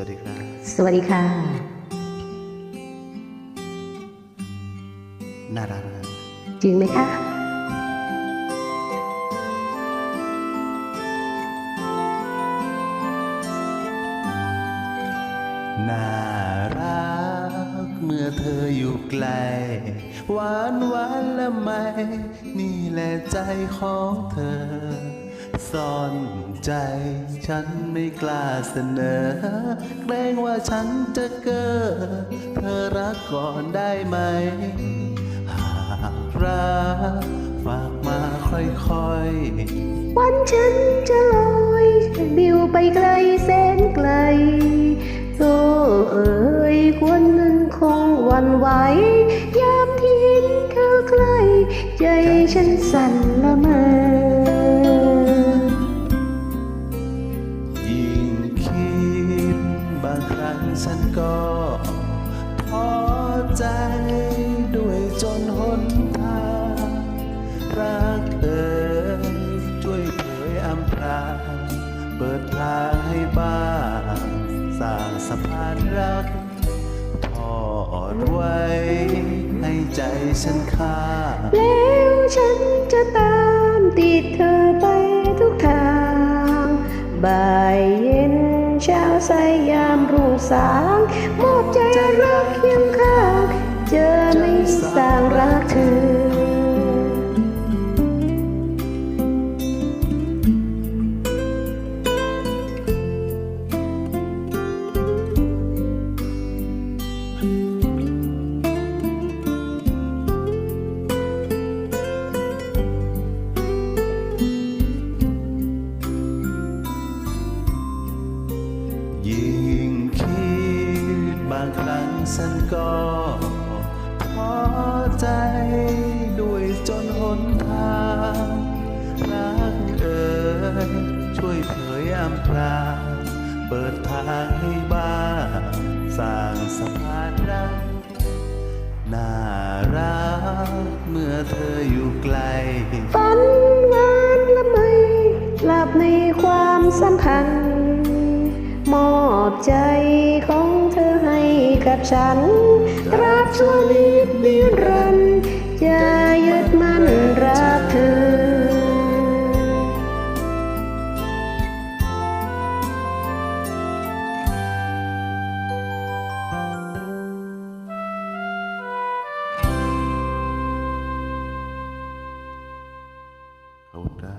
วัสดีครับ สวัสดีค่ะ น่ารักนะครับจริงไหมคะน่ารักเมื่อเธออยู่ไกล หวานหวานละไม นี่แหละใจของเธอ ซ่อนใจฉันไม่กล้าเสนอเกรงว่าฉันจะเกิดเธอรักก่อนได้ไหม หากรักฝากมาค่อยๆ วันฉันจะลอยบิวไปไกลแสนไกลโอ้เอ๋ยควรนั้นคงหวันไหวยามที่เห็นเธอใกล้ ใจฉันสั่นละเมอ ฉันก็ท้อใจด้วยจนหนทางรักเอ่ยช่วยเผยอำพรางเปิดทางให้บ้างสร้างสะพานรักทอดไว้ให้ใจฉันข้าแล้วฉันจะตามติดเธอไปทุกทางบ่า รุ่งสางมอบใจรักเคียงข้าง เจอไม่สร้างรักเธอยิ่ง ฉันก็ท้อใจด้วยจนหนทางรักเอ่ยช่วยเผยอำพรางเปิดทางให้บ้างสร้างสะพานรักน่ารักเมื่อเธออยู่ไกลฝันหวานละไมหลับในความสัมพันธ์มอบใจของเธอให้ กับฉัน ตราบชั่วนิดนิรันดร์จะยึดมั่นรักเธอเอาได้